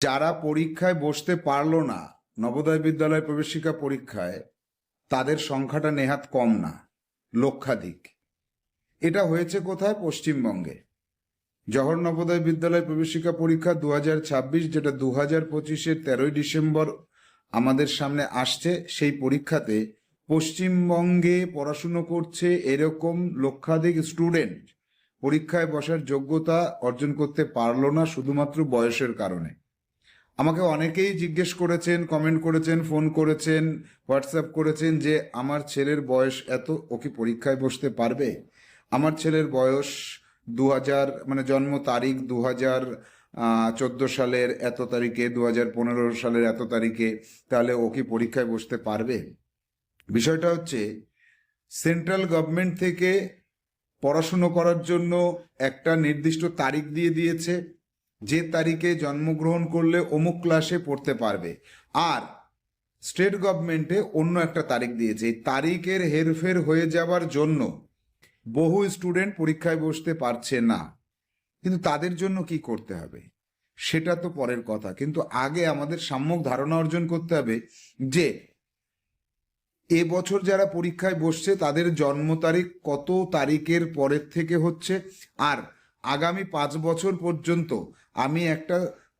যারা পরীক্ষায় বসতে পারল না, নবোদয় বিদ্যালয় প্রবেশিকা পরীক্ষায়, তাদের সংখ্যাটা নেহাত কম না, লক্ষাধিক। এটা হয়েছে কোথায়? পশ্চিমবঙ্গে। জহর নবোদয় বিদ্যালয় প্রবেশিকা পরীক্ষা দু হাজার ছাব্বিশ, যেটা দু হাজার পঁচিশের তেরোই ডিসেম্বর আমাদের সামনে আসছে, সেই পরীক্ষাতে পশ্চিমবঙ্গে পড়াশুনো করছে এরকম লক্ষাধিক স্টুডেন্ট। পরীক্ষায় বসার যোগ্যতা অর্জন করতে পারল না শুধুমাত্র বয়সের কারণে। আমাকে অনেকেই জিজ্ঞেস করেছেন কমেন্ট করেছেন ফোন করেছেন হোয়াটসঅ্যাপ করেছেন যে, আমার ছেলের বয়স এত, ও কি পরীক্ষায় বসতে পারবে? আমার ছেলের বয়স দু হাজার মানে জন্ম তারিখ দু হাজার চোদ্দ সালের এত তারিখে দু হাজার পনেরো সালের এত তারিখে, তাহলে ও কি পরীক্ষায় বসতে পারবে? বিষয়টা হচ্ছে সেন্ট্রাল গভর্নমেন্ট থেকে পড়াশুনো করার জন্য একটা নির্দিষ্ট তারিখ দিয়ে দিয়েছে। যে তারিখে জন্মগ্রহণ করলে অমুক ক্লাসে পড়তে পারবে। আর স্টেট গভর্নমেন্টে অন্য একটা তারিখ দিয়েছে। তারিখের হেরফের হয়ে যাওয়ার জন্য বহু স্টুডেন্ট পরীক্ষায় বসতে পারছে না। কিন্তু তাদের জন্য কি করতে হবে? সেটা তো পরের কথা। কিন্তু আগে আমাদের সাম্যক ধারণা অর্জন করতে হবে যে এ বছর যারা পরীক্ষায় বসছে, তাদের জন্ম তারিখ কত তারিখের পরের থেকে হচ্ছে? আর আগামী পাঁচ বছর পর্যন্ত আমি একটা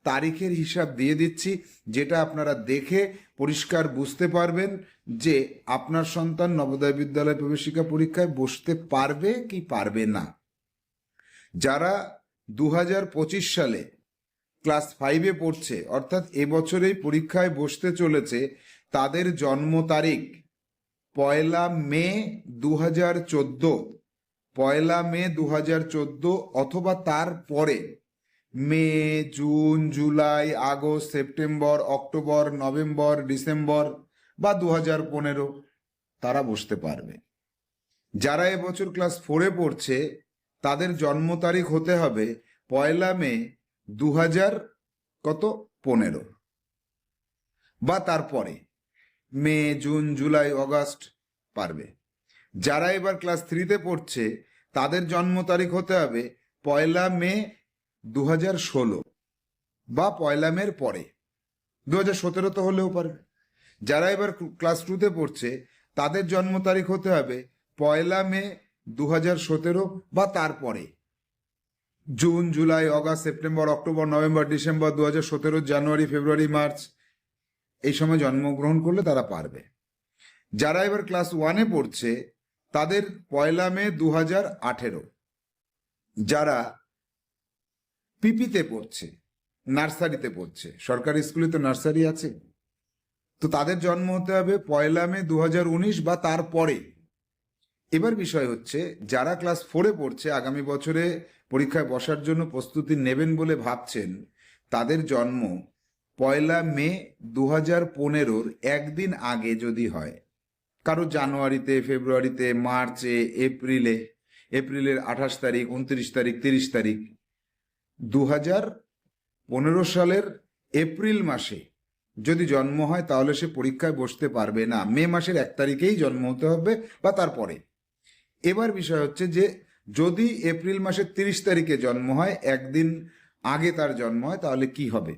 তারিখের হিসাব দিয়ে দিচ্ছি, যেটা আপনারা দেখে পরিষ্কার বুঝতে পারবেন যে আপনার সন্তান নবোদয় বিদ্যালয় প্রবেশিকা পরীক্ষায় বসতে পারবে কি পারবে না। যারা দু হাজার পঁচিশ সালে ক্লাস ফাইভে পড়ছে, অর্থাৎ এবছরেই পরীক্ষায় বসতে চলেছে, তাদের জন্ম তারিখ পয়লা মে দু হাজার চোদ্দ। পয়লা মে দু হাজার চোদ্দ অথবা তার পরে। মে, June, July, August, September, October, November, December বা দু হাজার পনেরো তারা বসতে পারবে। যারা এবছর ক্লাস ফোরে পড়ছে, তাদের জন্ম তারিখ হতে হবে পয়লা মে দু হাজার কত? পনেরো। বা তারপরে মে, জুন, জুলাই, অগাস্ট পারবে। যারা এবার ক্লাস থ্রিতে পড়ছে তাদের জন্ম তারিখ হতে হবে পয়লা মে দু হাজার ষোলো বা পয়লা মের পরে। দু হাজার সতেরো তো হলেও পারবে। যারা এবার ক্লাস টুতে পড়ছে, তাদের জন্ম তারিখ হতে হবে পয়লা মে দু হাজার সতেরো বা তারপরে। June, July, August, September, October, November, December দু হাজার সতেরো, জানুয়ারি, ফেব্রুয়ারি, মার্চ এই সময় জন্মগ্রহণ করলে তারা পারবে। যারা এবার ক্লাস ওয়ানে পড়ছে তাদের পয়লা মে দু হাজার আঠেরো, যারা পিপিতে পড়ছে, নার্সারিতে পড়ছে। সরকারি স্কুলে তো নার্সারি আছে। তো তাদের জন্ম হতে হবে পয়লা মে দু হাজার উনিশ বা তারপরে। এবার বিষয় হচ্ছে, যারা ক্লাস ফোরে পড়ছে, আগামী বছরে পরীক্ষায় বসার জন্য প্রস্তুতি নেবেন বলে ভাবছেন, তাদের জন্ম পয়লা মে দু হাজার পনেরোর একদিন আগে যদি হয়। কারও জানুয়ারিতে, ফেব্রুয়ারিতে, মার্চে, এপ্রিলে, এপ্রিলের আঠাশ তারিখ, উনত্রিশ তারিখ, তিরিশ তারিখ দু হাজার পনেরো সালের এপ্রিল মাসে যদি জন্ম হয় তাহলে সে পরীক্ষায় বসতে পারবে না। মে মাসের এক তারিখেই জন্ম হতে হবে বা তারপরে। এবার বিষয় হচ্ছে যে যদি এপ্রিল মাসের তিরিশ তারিখে জন্ম হয়, একদিন আগে তার জন্ম হয়, তাহলে কি হবে?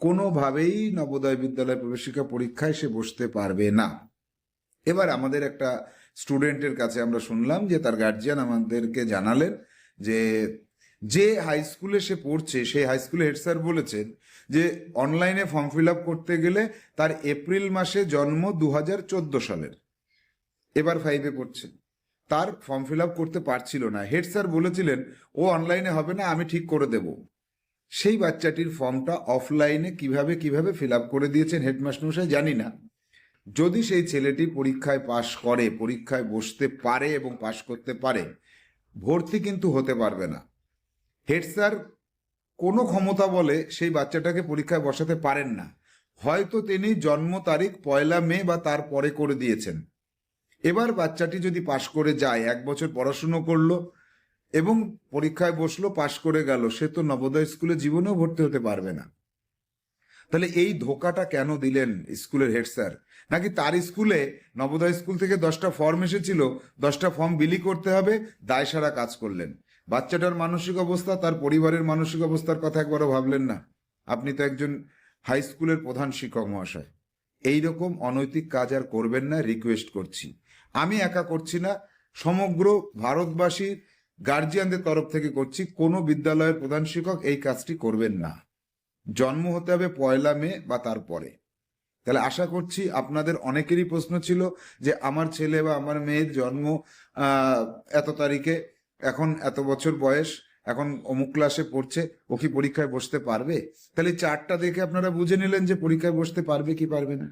কোনোভাবেই নবোদয় বিদ্যালয় প্রবেশিকা পরীক্ষায় সে বসতে পারবে না। এবার আমাদের একটা স্টুডেন্টের কাছে আমরা শুনলাম যে তার গার্জিয়ান আমাদেরকে জানালেন যে যে হাই স্কুলে সে পড়ছে, সেই হাই স্কুলে হেড স্যার বলেছেন যে অনলাইনে ফর্ম ফিল আপ করতে গেলে তার এপ্রিল মাসে জন্ম দু হাজার চোদ্দ সালের। এবার ফাইভে পড়ছে। তার ফর্ম ফিল আপ করতে পারছিল না। হেড স্যার বলেছিলেন, ও অনলাইনে হবে না, আমি ঠিক করে দেব। সেই বাচ্চাটির ফর্মটা অফলাইনে কীভাবে কীভাবে ফিল আপ করে দিয়েছেন হেডমাস্টারমশাই জানি না। যদি সেই ছেলেটি পরীক্ষায় পাশ করে, পরীক্ষায় বসতে পারে এবং পাশ করতে পারে, ভর্তি কিন্তু হতে পারবে না। হেড স্যার কোনো ক্ষমতা বলে সেই বাচ্চাটাকে পরীক্ষায় বসাতে পারেন না। হয়তো তিনি জন্ম তারিখ পয়লা মে বা তার পরে করে দিয়েছেন। এবার বাচ্চাটি যদি পাশ করে যায়, এক বছর পড়াশুনো করল এবং পরীক্ষায় বসল, পাশ করে গেল, সে তো নবোদয় স্কুলে জীবনেও ভর্তি হতে পারবে না। তাহলে এই ধোকাটা কেন দিলেন স্কুলের হেড স্যার? নাকি তার স্কুলে, নবোদয় স্কুল থেকে দশটা ফর্ম এসেছিল, দশটা ফর্ম বিলি করতে হবে দায় সারা কাজ করলেন। বাচ্চাটার মানসিক অবস্থা, তার পরিবারের মানসিক অবস্থার কথা একবারও ভাবলেন না। আপনি তো একজন হাই স্কুলের প্রধান শিক্ষক মহাশয়। এই রকম অনৈতিক কাজ আর করবেন না রিকোয়েস্ট করছি। আমি একা করছি না, সমগ্র ভারতবাসীর গার্জিয়ানদের তরফ থেকে করছি, কোনো বিদ্যালয়ের প্রধান শিক্ষক এই কাজটি করবেন না। জন্ম হতে হবে পয়লা মে বা তারপরে। তাহলে আশা করছি আপনাদের অনেকেরই প্রশ্ন ছিল যে আমার ছেলে বা আমার মেয়ের জন্ম এত তারিখে, এখন এত বছর বয়স, এখন অমুক ক্লাসে পড়ছে, ও কি পরীক্ষায় বসতে পারবে? তাহলে চারটা দেখে আপনারা বুঝে নিলেন যে পরীক্ষায় বসতে পারবে কি পারবে না।